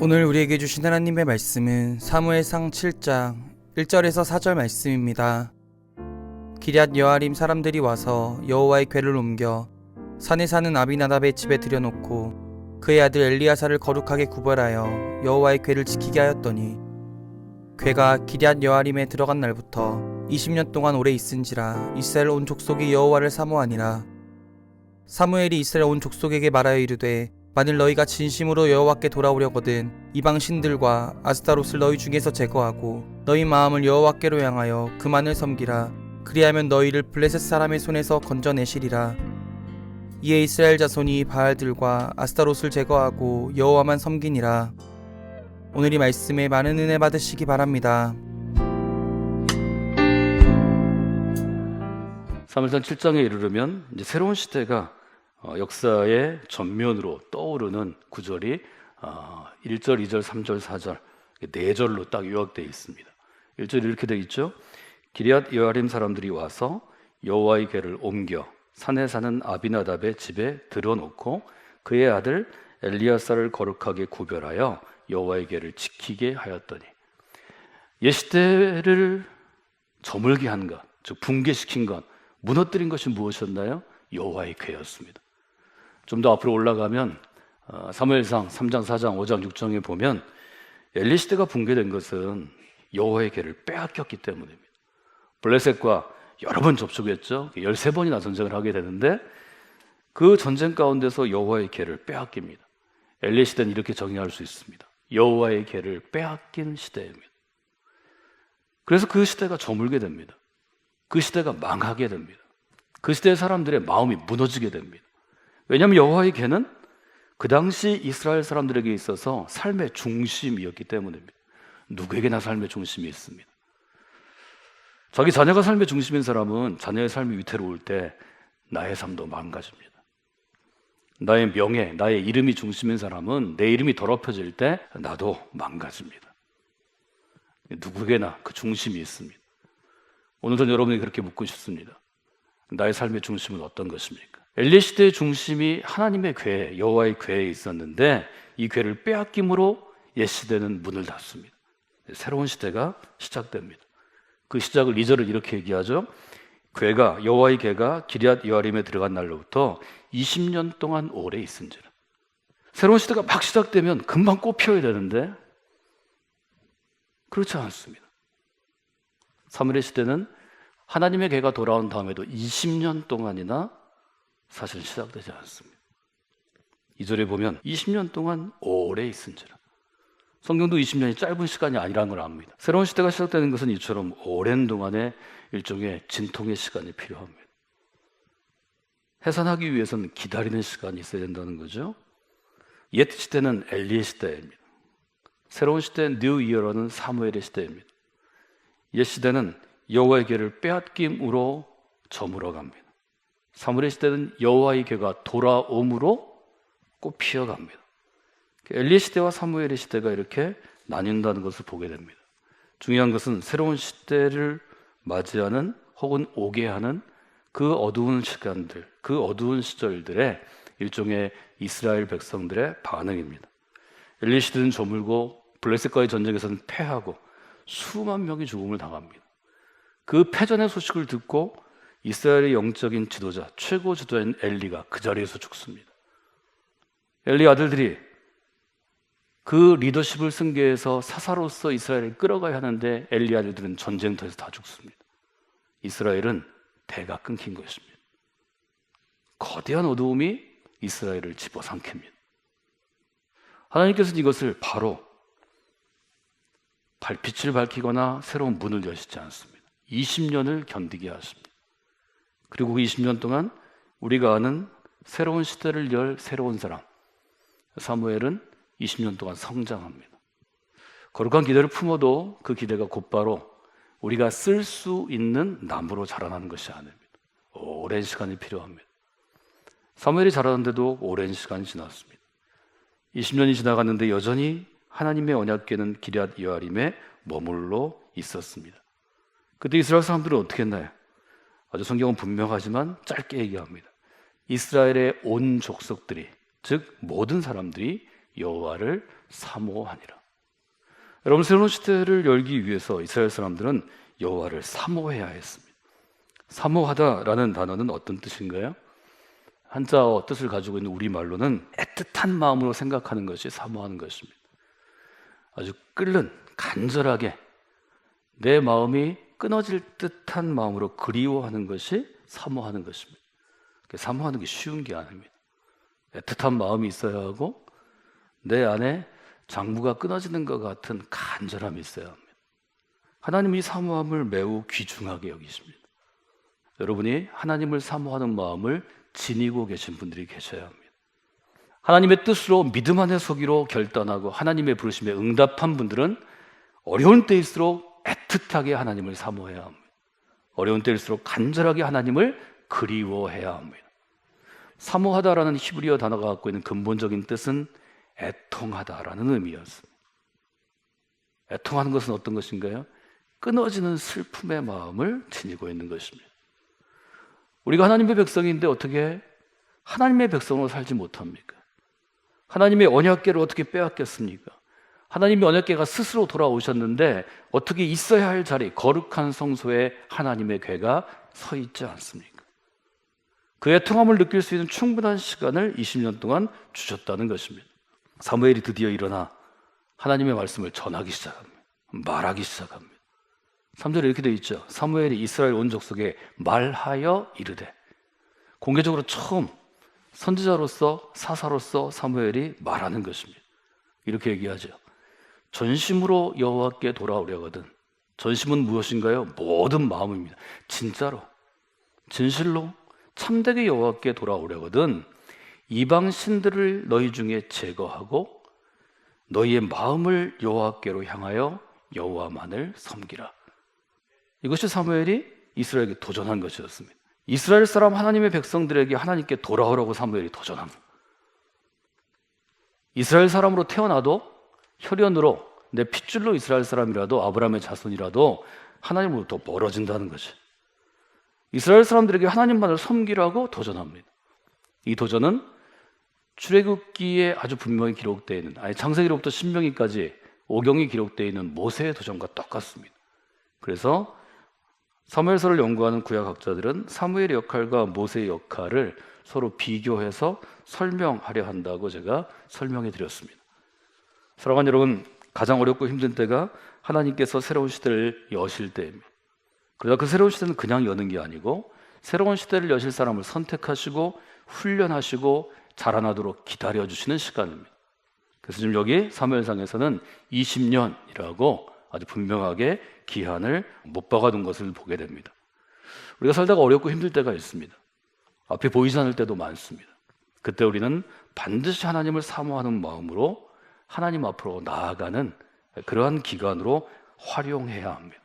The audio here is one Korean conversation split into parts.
오늘 우리에게 주신 하나님의 말씀은 사무엘상 7장 1절에서 4절 말씀입니다. 기럇 여아림 사람들이 와서 여호와의 궤를 옮겨 산에 사는 아비나답의 집에 들여놓고 그의 아들 엘리야사를 거룩하게 구별하여 여호와의 궤를 지키게 하였더니 궤가 기럇 여아림에 들어간 날부터 20년 동안 오래 있은지라 이스라엘 온 족속이 여호와를 사모하니라. 사무엘이 이스라엘 온 족속에게 말하여 이르되 만일 너희가 진심으로 여호와께 돌아오려거든 이방 신들과 아스타롯을 너희 중에서 제거하고 너희 마음을 여호와께로 향하여 그만을 섬기라. 그리하면 너희를 블레셋 사람의 손에서 건져내시리라 이에 이스라엘 자손이 바알들과 아스타롯을 제거하고 여호와만 섬기니라 오늘 이 말씀에 많은 은혜 받으시기 바랍니다. 사무엘상 7장에 이르르면 이제 새로운 시대가 어, 역사의 전면으로 떠오르는 구절이 어, 1절, 2절, 3절, 4절 네 절로 딱 요약되어 있습니다. 1절 이렇게 되어 있죠. 기리앗 여아림 사람들이 와서 여호와의 궤를 옮겨 산에 사는 아비나답의 집에 들어놓고 그의 아들 엘리야사를 거룩하게 구별하여 여호와의 궤를 지키게 하였더니 옛 시대를 저물게 한 것, 즉 붕괴시킨 것, 무너뜨린 것이 무엇이었나요? 여호와의 궤였습니다. 좀 더 앞으로 올라가면 어, 사무엘상 3장, 4장, 5장, 6장에 보면 엘리 시대가 붕괴된 것은 여호와의 궤를 빼앗겼기 때문입니다. 블레셋과 여러 번 접촉했죠. 13번이나 전쟁을 하게 되는데 그 전쟁 가운데서 여호와의 궤를 빼앗깁니다. 엘리 시대는 이렇게 정의할 수 있습니다. 여호와의 궤를 빼앗긴 시대입니다. 그래서 그 시대가 저물게 됩니다. 그 시대가 망하게 됩니다. 그 시대의 사람들의 마음이 무너지게 됩니다. 왜냐하면 여호와의 궤는 그 당시 이스라엘 사람들에게 있어서 삶의 중심이었기 때문입니다. 누구에게나 삶의 중심이 있습니다. 자기 자녀가 삶의 중심인 사람은 자녀의 삶이 위태로울 때 나의 삶도 망가집니다. 나의 명예, 나의 이름이 중심인 사람은 내 이름이 더럽혀질 때 나도 망가집니다. 누구에게나 그 중심이 있습니다. 오늘 전 여러분이 그렇게 묻고 싶습니다. 나의 삶의 중심은 어떤 것입니까? 엘리 시대의 중심이 하나님의 궤, 여호와의 궤에 있었는데 이 궤를 빼앗김으로 옛 시대는 문을 닫습니다. 새로운 시대가 시작됩니다. 그 시작을 2절을 이렇게 얘기하죠. 궤가 여호와의 궤가 기리앗 여아림에 들어간 날로부터 20년 동안 오래 있은지라. 새로운 시대가 막 시작되면 금방 꽃 피어야 되는데 그렇지 않습니다. 사무엘 시대는 하나님의 궤가 돌아온 다음에도 20년 동안이나 사실 시작되지 않습니다. 이 절에 보면 20년 동안 오래 있은지라. 성경도 20년이 짧은 시간이 아니라는 걸 압니다. 새로운 시대가 시작되는 것은 이처럼 오랜 동안의 일종의 진통의 시간이 필요합니다. 해산하기 위해서는 기다리는 시간이 있어야 된다는 거죠. 옛 시대는 엘리의 시대입니다. 새로운 시대는 뉴 이어라는 사무엘의 시대입니다. 옛 시대는 여호와의 궤를 빼앗김으로 저물어 갑니다. 사무엘의 시대는 여호와의 궤가 돌아옴으로 꽃 피어 갑니다. 엘리 시대와 사무엘의 시대가 이렇게 나뉜다는 것을 보게 됩니다. 중요한 것은 새로운 시대를 맞이하는 혹은 오게 하는 그 어두운 시간들, 그 어두운 시절들의 일종의 이스라엘 백성들의 반응입니다. 엘리 시대는 저물고 블레셋과의 전쟁에서는 패하고 수만 명이 죽음을 당합니다. 그 패전의 소식을 듣고 이스라엘의 영적인 지도자, 최고 지도자인 엘리가 그 자리에서 죽습니다. 엘리 아들들이 그 리더십을 승계해서 사사로서 이스라엘을 끌어가야 하는데 엘리 아들들은 전쟁터에서 다 죽습니다. 이스라엘은 대가 끊긴 것입니다. 거대한 어두움이 이스라엘을 집어삼킵니다. 하나님께서는 이것을 바로 발빛을 밝히거나 새로운 문을 여시지 않습니다. 20년을 견디게 하십니다. 그리고 그 20년 동안 우리가 아는 새로운 시대를 열 새로운 사람 사무엘은 20년 동안 성장합니다. 거룩한 기대를 품어도 그 기대가 곧바로 우리가 쓸 수 있는 나무로 자라나는 것이 아닙니다. 오랜 시간이 필요합니다. 사무엘이 자라는데도 오랜 시간이 지났습니다. 20년이 지나갔는데 여전히 하나님의 언약궤는 기럇 여아림에 머물러 있었습니다. 그때 이스라엘 사람들은 어떻게 했나요? 아주 성경은 분명하지만 짧게 얘기합니다. 이스라엘의 온 족속들이 즉 모든 사람들이 여호와를 사모하니라. 여러분 새로운 시대를 열기 위해서 이스라엘 사람들은 여호와를 사모해야 했습니다. 사모하다라는 단어는 어떤 뜻인가요? 한자어 뜻을 가지고 있는 우리 말로는 애틋한 마음으로 생각하는 것이 사모하는 것입니다. 아주 끓는 간절하게 내 마음이 끊어질 듯한 마음으로 그리워하는 것이 사모하는 것입니다. 사모하는 게 쉬운 게 아닙니다. 애틋한 마음이 있어야 하고 내 안에 장부가 끊어지는 것 같은 간절함이 있어야 합니다. 하나님이 사모함을 매우 귀중하게 여기십니다. 여러분이 하나님을 사모하는 마음을 지니고 계신 분들이 계셔야 합니다. 하나님의 뜻으로 믿음 안에 서기로 결단하고 하나님의 부르심에 응답한 분들은 어려운 때일수록 애틋하게 하나님을 사모해야 합니다. 어려운 때일수록 간절하게 하나님을 그리워해야 합니다. 사모하다라는 히브리어 단어가 갖고 있는 근본적인 뜻은 애통하다라는 의미였습니다. 애통하는 것은 어떤 것인가요? 끊어지는 슬픔의 마음을 지니고 있는 것입니다. 우리가 하나님의 백성인데 어떻게 하나님의 백성으로 살지 못합니까? 하나님의 언약궤를 어떻게 빼앗겼습니까? 하나님의 언약궤가 스스로 돌아오셨는데 어떻게 있어야 할 자리, 거룩한 성소에 하나님의 궤가 서 있지 않습니까? 그의 통함을 느낄 수 있는 충분한 시간을 20년 동안 주셨다는 것입니다. 사무엘이 드디어 일어나 하나님의 말씀을 전하기 시작합니다. 말하기 시작합니다. 3절에 이렇게 되어 있죠. 사무엘이 이스라엘 온 족속에 말하여 이르되 공개적으로 처음 선지자로서 사사로서 사무엘이 말하는 것입니다. 이렇게 얘기하죠. 전심으로 여호와께 돌아오려거든. 전심은 무엇인가요? 모든 마음입니다. 진짜로 진실로 참되게 여호와께 돌아오려거든. 이방 신들을 너희 중에 제거하고 너희의 마음을 여호와께로 향하여 여호와만을 섬기라. 이것이 사무엘이 이스라엘에게 도전한 것이었습니다. 이스라엘 사람 하나님의 백성들에게 하나님께 돌아오라고 사무엘이 도전합니다. 이스라엘 사람으로 태어나도 혈연으로 내 핏줄로 이스라엘 사람이라도 아브라함의 자손이라도 하나님으로부터 멀어진다는 것이 이스라엘 사람들에게 하나님만을 섬기라고 도전합니다. 이 도전은 출애굽기에 아주 분명히 기록되어 있는 아니 창세기로부터 신명기까지 오경이 기록되어 있는 모세의 도전과 똑같습니다. 그래서 사무엘서를 연구하는 구약학자들은 사무엘의 역할과 모세의 역할을 서로 비교해서 설명하려 한다고 제가 설명해 드렸습니다. 사랑하는 여러분, 가장 어렵고 힘든 때가 하나님께서 새로운 시대를 여실 때입니다. 그러나 그 새로운 시대는 그냥 여는 게 아니고 새로운 시대를 여실 사람을 선택하시고 훈련하시고 자라나도록 기다려 주시는 시간입니다. 그래서 지금 여기 사무엘상에서는 20년이라고 아주 분명하게 기한을 못 박아둔 것을 보게 됩니다. 우리가 살다가 어렵고 힘들 때가 있습니다. 앞에 보이지 않을 때도 많습니다. 그때 우리는 반드시 하나님을 사모하는 마음으로 하나님 앞으로 나아가는 그러한 기간으로 활용해야 합니다.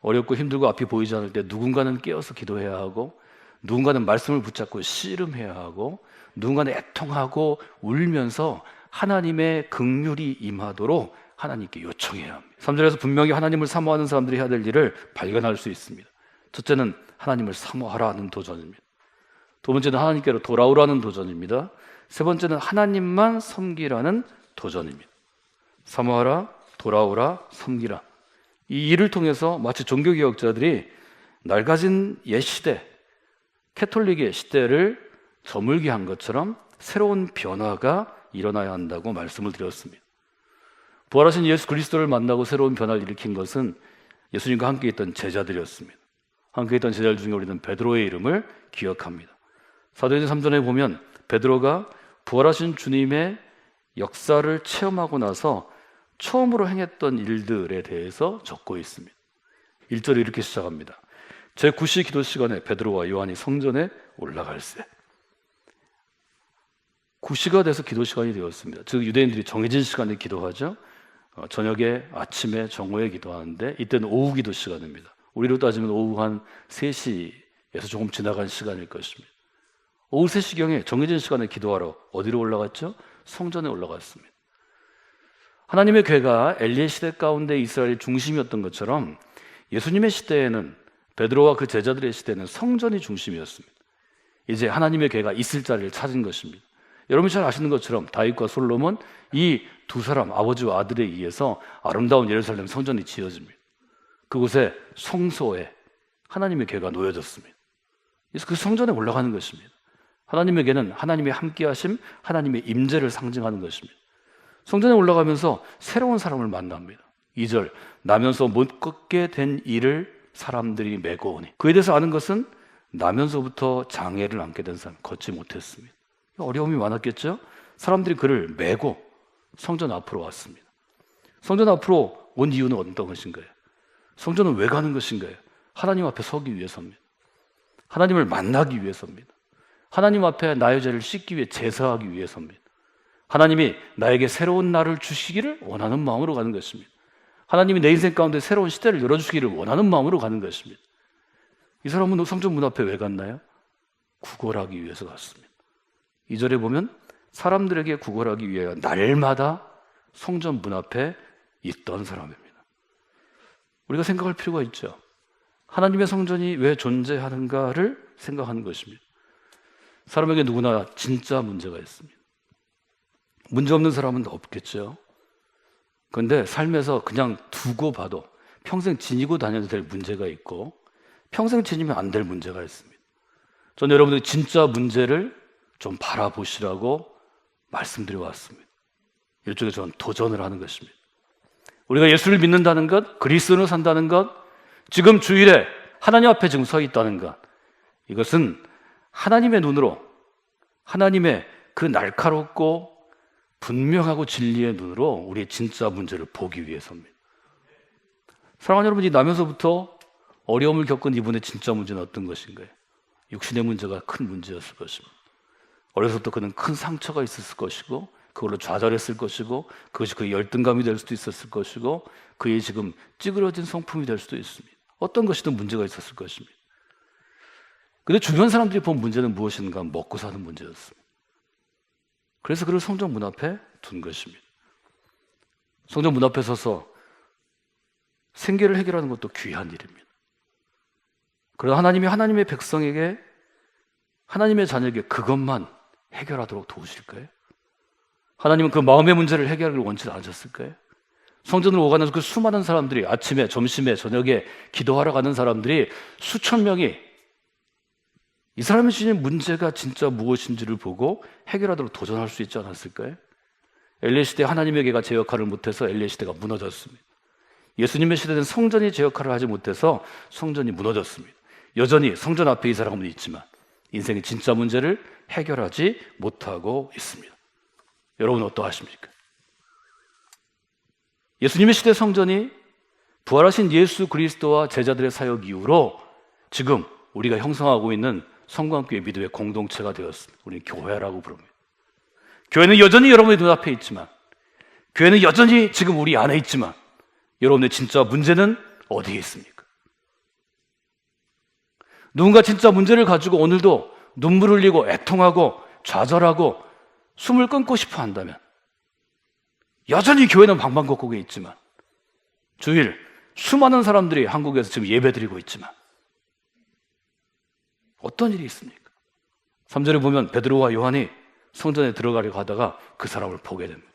어렵고 힘들고 앞이 보이지 않을 때 누군가는 깨어서 기도해야 하고 누군가는 말씀을 붙잡고 씨름해야 하고 누군가는 애통하고 울면서 하나님의 극률이 임하도록 하나님께 요청해야 합니다. 3절에서 분명히 하나님을 사모하는 사람들이 해야 될 일을 발견할 수 있습니다. 첫째는 하나님을 사모하라는 도전입니다. 두 번째는 하나님께로 돌아오라는 도전입니다. 세 번째는 하나님만 섬기라는 도전입니다. 사모하라, 돌아오라, 섬기라. 이 일을 통해서 마치 종교개혁자들이 낡아진 옛 시대, 캐톨릭의 시대를 저물게 한 것처럼 새로운 변화가 일어나야 한다고 말씀을 드렸습니다. 부활하신 예수 그리스도를 만나고 새로운 변화를 일으킨 것은 예수님과 함께 있던 제자들이었습니다. 함께 있던 제자들 중에 우리는 베드로의 이름을 기억합니다. 사도행전 3전에 보면 베드로가 부활하신 주님의 역사를 체험하고 나서 처음으로 행했던 일들에 대해서 적고 있습니다. 1절을 이렇게 시작합니다. 제 9시 기도 시간에 베드로와 요한이 성전에 올라갈세. 9시가 돼서 기도 시간이 되었습니다. 즉 유대인들이 정해진 시간에 기도하죠. 어, 저녁에 아침에 정오에 기도하는데 이때는 오후 기도 시간입니다. 우리로 따지면 오후 한 3시에서 조금 지나간 시간일 것입니다. 오후 3시경에 정해진 시간에 기도하러 어디로 올라갔죠? 성전에 올라갔습니다. 하나님의 괴가 엘리의 시대 가운데 이스라엘의 중심이었던 것처럼 예수님의 시대에는 베드로와 그 제자들의 시대는 성전이 중심이었습니다. 이제 하나님의 괴가 있을 자리를 찾은 것입니다. 여러분이 잘 아시는 것처럼 다윗과 솔로몬 이 두 사람 아버지와 아들에 의해서 아름다운 예루살렘 성전이 지어집니다. 그곳에 성소에 하나님의 괴가 놓여졌습니다. 그래서 그 성전에 올라가는 것입니다. 하나님에게는 하나님의 함께하심, 하나님의 임재를 상징하는 것입니다. 성전에 올라가면서 새로운 사람을 만납니다. 2절 나면서 못 걷게 된 일을 사람들이 메고 오니 그에 대해서 아는 것은 나면서부터 장애를 안게 된 사람 걷지 못했습니다. 어려움이 많았겠죠? 사람들이 그를 메고 성전 앞으로 왔습니다. 성전 앞으로 온 이유는 어떤 것인가요? 성전은 왜 가는 것인가요? 하나님 앞에 서기 위해서입니다. 하나님을 만나기 위해서입니다. 하나님 앞에 나의 죄를 씻기 위해 제사하기 위해서입니다. 하나님이 나에게 새로운 날을 주시기를 원하는 마음으로 가는 것입니다. 하나님이 내 인생 가운데 새로운 시대를 열어주시기를 원하는 마음으로 가는 것입니다. 이 사람은 성전 문 앞에 왜 갔나요? 구걸하기 위해서 갔습니다. 이절에 보면 사람들에게 구걸하기 위하여 날마다 성전 문 앞에 있던 사람입니다. 우리가 생각할 필요가 있죠. 하나님의 성전이 왜 존재하는가를 생각하는 것입니다. 사람에게 누구나 진짜 문제가 있습니다. 문제 없는 사람은 없겠죠. 그런데 삶에서 그냥 두고 봐도 평생 지니고 다녀도 될 문제가 있고 평생 지니면 안 될 문제가 있습니다. 저는 여러분들 진짜 문제를 좀 바라보시라고 말씀드려 왔습니다. 일종의 저는 도전을 하는 것입니다. 우리가 예수를 믿는다는 것, 그리스도로 산다는 것, 지금 주일에 하나님 앞에 지금 서 있다는 것, 이것은 하나님의 눈으로 하나님의 그 날카롭고 분명하고 진리의 눈으로 우리의 진짜 문제를 보기 위해서입니다. 사랑하는 여러분, 이 나면서부터 어려움을 겪은 이분의 진짜 문제는 어떤 것인가요? 육신의 문제가 큰 문제였을 것입니다. 어려서부터 그는 큰 상처가 있었을 것이고 그걸로 좌절했을 것이고 그것이 그의 열등감이 될 수도 있었을 것이고 그의 지금 찌그러진 성품이 될 수도 있습니다. 어떤 것이든 문제가 있었을 것입니다. 근데 주변 사람들이 본 문제는 무엇인가 먹고 사는 문제였습니다. 그래서 그를 성전 문 앞에 둔 것입니다. 성전 문 앞에 서서 생계를 해결하는 것도 귀한 일입니다. 그러나 하나님이 하나님의 백성에게 하나님의 자녀에게 그것만 해결하도록 도우실까요? 하나님은 그 마음의 문제를 해결하기를 원치 않으셨을까요? 성전으로 오가는 그 수많은 사람들이 아침에, 점심에, 저녁에 기도하러 가는 사람들이 수천 명이 이 사람의 주인 문제가 진짜 무엇인지를 보고 해결하도록 도전할 수 있지 않았을까요? 엘리 시대 하나님에게가 제 역할을 못해서 엘리 시대가 무너졌습니다. 예수님의 시대는 성전이 제 역할을 하지 못해서 성전이 무너졌습니다. 여전히 성전 앞에 이 사람은 있지만 인생의 진짜 문제를 해결하지 못하고 있습니다. 여러분 어떠하십니까? 예수님의 시대 성전이 부활하신 예수 그리스도와 제자들의 사역 이후로 지금 우리가 형성하고 있는 성광교회 믿음의 공동체가 되었습니다. 우리는 교회라고 부릅니다. 교회는 여전히 여러분의 눈앞에 있지만, 교회는 여전히 지금 우리 안에 있지만, 여러분의 진짜 문제는 어디에 있습니까? 누군가 진짜 문제를 가지고 오늘도 눈물 흘리고 애통하고 좌절하고 숨을 끊고 싶어 한다면, 여전히 교회는 방방곡곡에 있지만, 주일 수많은 사람들이 한국에서 지금 예배 드리고 있지만, 어떤 일이 있습니까? 3절에 보면 베드로와 요한이 성전에 들어가려고 하다가 그 사람을 보게 됩니다.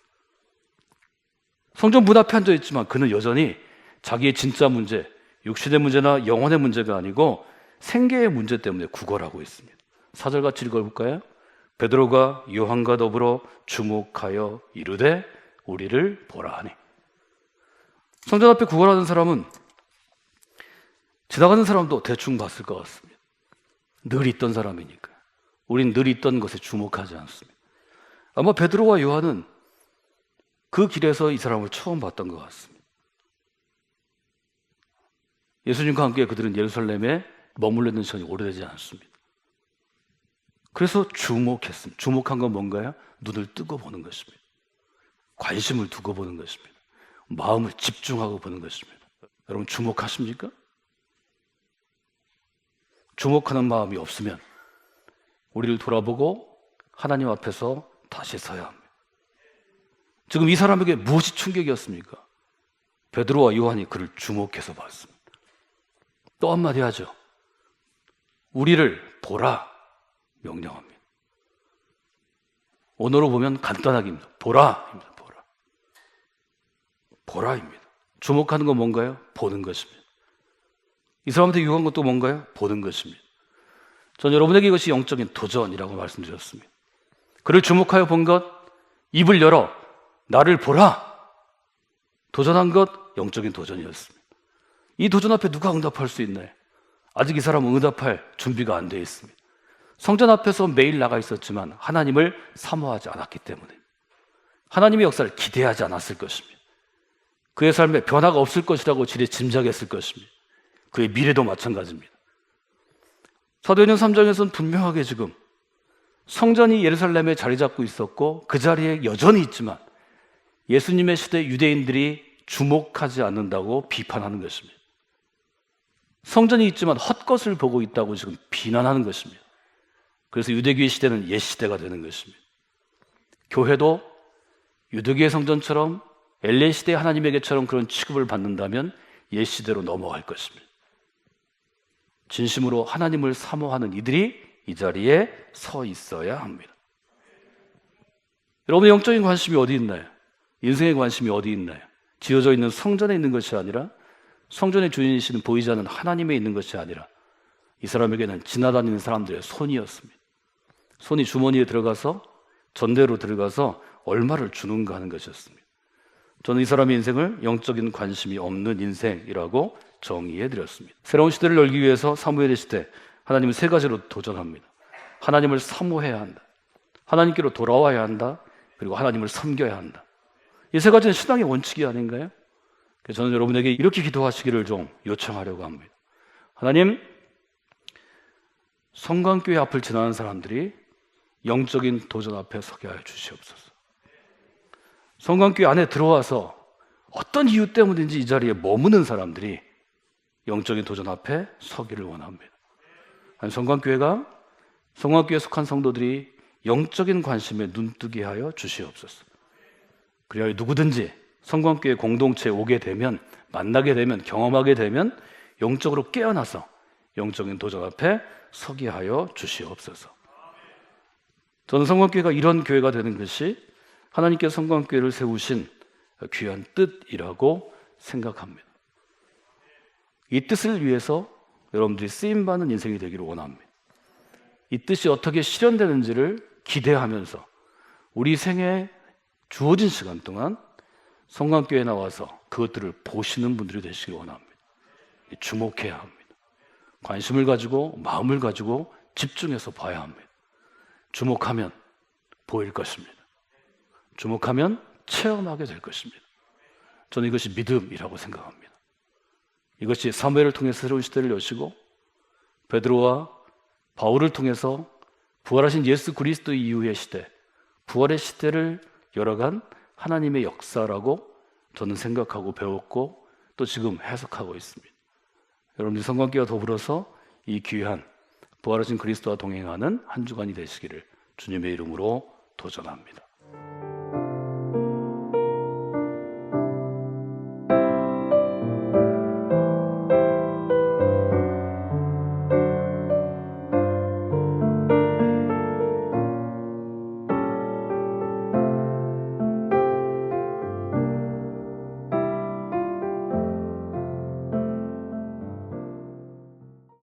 성전 문 앞에 앉아 있지만 그는 여전히 자기의 진짜 문제, 육신의 문제나 영혼의 문제가 아니고 생계의 문제 때문에 구걸하고 있습니다. 4절 같이 읽어볼까요? 베드로가 요한과 더불어 주목하여 이르되 우리를 보라 하니. 성전 앞에 구걸하는 사람은 지나가는 사람도 대충 봤을 것 같습니다. 늘 있던 사람이니까. 우린 늘 있던 것에 주목하지 않습니다. 아마 베드로와 요한은 그 길에서 이 사람을 처음 봤던 것 같습니다. 예수님과 함께 그들은 예루살렘에 머물러 있는 시간이 오래되지 않습니다. 그래서 주목했습니다. 주목한 건 뭔가요? 눈을 뜨고 보는 것입니다. 관심을 두고 보는 것입니다. 마음을 집중하고 보는 것입니다. 여러분 주목하십니까? 주목하는 마음이 없으면 우리를 돌아보고 하나님 앞에서 다시 서야 합니다. 지금 이 사람에게 무엇이 충격이었습니까? 베드로와 요한이 그를 주목해서 봤습니다. 또 한마디 하죠. 우리를 보라 명령합니다. 오늘로 보면 간단하게입니다. 보라입니다. 보라. 보라입니다. 주목하는 건 뭔가요? 보는 것입니다. 이 사람한테 유한 것도 뭔가요? 보는 것입니다. 전 여러분에게 이것이 영적인 도전이라고 말씀드렸습니다. 그를 주목하여 본 것, 입을 열어 나를 보라. 도전한 것, 영적인 도전이었습니다. 이 도전 앞에 누가 응답할 수 있나요? 아직 이 사람은 응답할 준비가 안 되어 있습니다. 성전 앞에서 매일 나가 있었지만 하나님을 사모하지 않았기 때문에 하나님의 역사를 기대하지 않았을 것입니다. 그의 삶에 변화가 없을 것이라고 지레 짐작했을 것입니다. 그의 미래도 마찬가지입니다. 사도행전 3장에서는 분명하게 지금 성전이 예루살렘에 자리 잡고 있었고 그 자리에 여전히 있지만 예수님의 시대 유대인들이 주목하지 않는다고 비판하는 것입니다. 성전이 있지만 헛것을 보고 있다고 지금 비난하는 것입니다. 그래서 유대교의 시대는 옛 시대가 되는 것입니다. 교회도 유대교의 성전처럼 엘레 시대 하나님에게처럼 그런 취급을 받는다면 옛 시대로 넘어갈 것입니다. 진심으로 하나님을 사모하는 이들이 이 자리에 서 있어야 합니다. 여러분의 영적인 관심이 어디 있나요? 인생의 관심이 어디 있나요? 지어져 있는 성전에 있는 것이 아니라 성전의 주인이시는 보이지 않는 하나님에 있는 것이 아니라 이 사람에게는 지나다니는 사람들의 손이었습니다. 손이 주머니에 들어가서 전대로 들어가서 얼마를 주는가 하는 것이었습니다. 저는 이 사람의 인생을 영적인 관심이 없는 인생이라고 정의해 드렸습니다. 새로운 시대를 열기 위해서 사무엘의 시대 하나님은 세 가지로 도전합니다. 하나님을 사모해야 한다. 하나님께로 돌아와야 한다. 그리고 하나님을 섬겨야 한다. 이 세 가지는 신앙의 원칙이 아닌가요? 그래서 저는 여러분에게 이렇게 기도하시기를 좀 요청하려고 합니다. 하나님, 성광교회 앞을 지나는 사람들이 영적인 도전 앞에 서게 하여 주시옵소서. 성광교회 안에 들어와서 어떤 이유 때문인지 이 자리에 머무는 사람들이 영적인 도전 앞에 서기를 원합니다. 성광교회가 성광교회에 속한 성도들이 영적인 관심에 눈뜨게 하여 주시옵소서. 그리하여 누구든지 성광교회 공동체에 오게 되면 만나게 되면 경험하게 되면 영적으로 깨어나서 영적인 도전 앞에 서게 하여 주시옵소서. 저는 성광교회가 이런 교회가 되는 것이 하나님께서 성광교회를 세우신 귀한 뜻이라고 생각합니다. 이 뜻을 위해서 여러분들이 쓰임 받는 인생이 되기를 원합니다. 이 뜻이 어떻게 실현되는지를 기대하면서 우리 생에 주어진 시간 동안 성광교회에 나와서 그것들을 보시는 분들이 되시길 원합니다. 주목해야 합니다. 관심을 가지고 마음을 가지고 집중해서 봐야 합니다. 주목하면 보일 것입니다. 주목하면 체험하게 될 것입니다. 저는 이것이 믿음이라고 생각합니다. 이것이 사무엘을 통해서 새로운 시대를 여시고 베드로와 바울을 통해서 부활하신 예수 그리스도 이후의 시대, 부활의 시대를 열어간 하나님의 역사라고 저는 생각하고 배웠고 또 지금 해석하고 있습니다. 여러분들 성관계와 더불어서 이 귀한 부활하신 그리스도와 동행하는 한 주간이 되시기를 주님의 이름으로 도전합니다.